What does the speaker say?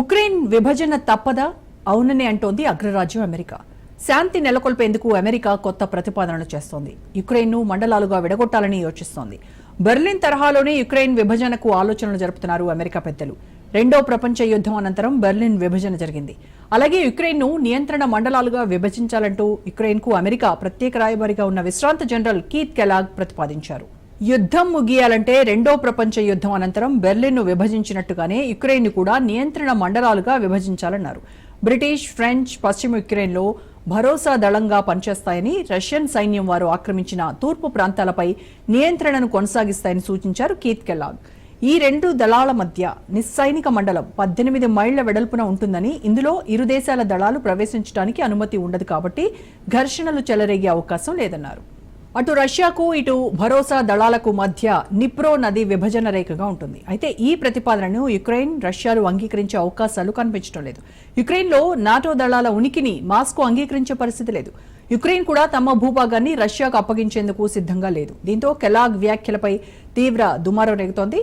Ukraine విభజన తప్పదా? అవునని అంటోంది అగ్రరాజ్యం అమెరికా. శాంతి నెలకొల్పేందుకు అమెరికా కొత్త ప్రతిపాదనలు చేస్తోంది. యుక్రెయిన్ను మండలాలుగా విడగొట్టాలని యోచిస్తోంది. బెర్లిన్ తరహాలోనే యుక్రెయిన్ విభజనకు ఆలోచనలు జరుపుతున్నారు అమెరికా పెద్దలు. రెండో ప్రపంచ యుద్ధం అనంతరం బెర్లిన్ విభజన జరిగింది. అలాగే యుక్రెయిన్ను నియంత్రణ మండలాలుగా విభజించాలంటూ యుక్రెయిన్కు అమెరికా ప్రత్యేక రాయబారిగా ఉన్న విశ్రాంత జనరల్ కీత్ కెలాగ్ ప్రతిపాదించారు. యుద్ధం ముగియాలంటే రెండో ప్రపంచ యుద్ధం అనంతరం బెర్లిన్ను విభజించినట్టుగానే యుక్రెయిన్ కూడా నియంత్రణ మండలాలుగా విభజించాలన్నారు. బ్రిటిష్ ఫ్రెంచ్ పశ్చిమ యుక్రెయిన్లో భరోసా దళంగా పనిచేస్తాయని రష్యన్ సైన్యం వారు ఆక్రమించిన తూర్పు ప్రాంతాలపై నియంత్రణను కొనసాగిస్తాయని సూచించారు కీత్ కెల్లాగ్ ఈ రెండు దళాల మధ్య నిస్సైనిక మండలం పద్దెనిమిది మైళ్ళ వెడల్పున ఉంటుందని ఇందులో ఇరు దేశాల దళాలు ప్రవేశించడానికి అనుమతి ఉండదు కాబట్టి ఘర్షణలు చెలరేగే అవకాశం లేదన్నారు. అటు రష్యాకు ఇటు భరోసా దళాలకు మధ్య నిప్రో నది విభజన రేఖగా ఉంటుంది. అయితే ఈ ప్రతిపాదనను యుక్రెయిన్ రష్యాలు అంగీకరించే అవకాశాలు కనిపించడం లేదు. యుక్రెయిన్లో నాటో దళాల ఉనికిని మాస్కో అంగీకరించే పరిస్థితి లేదు. యుక్రెయిన్ కూడా తమ భూభాగాన్ని రష్యాకు అప్పగించేందుకు సిద్ధంగా లేదు. దీంతో కెలాగ్ వ్యాఖ్యలపై తీవ్ర దుమారం రేగుతోంది.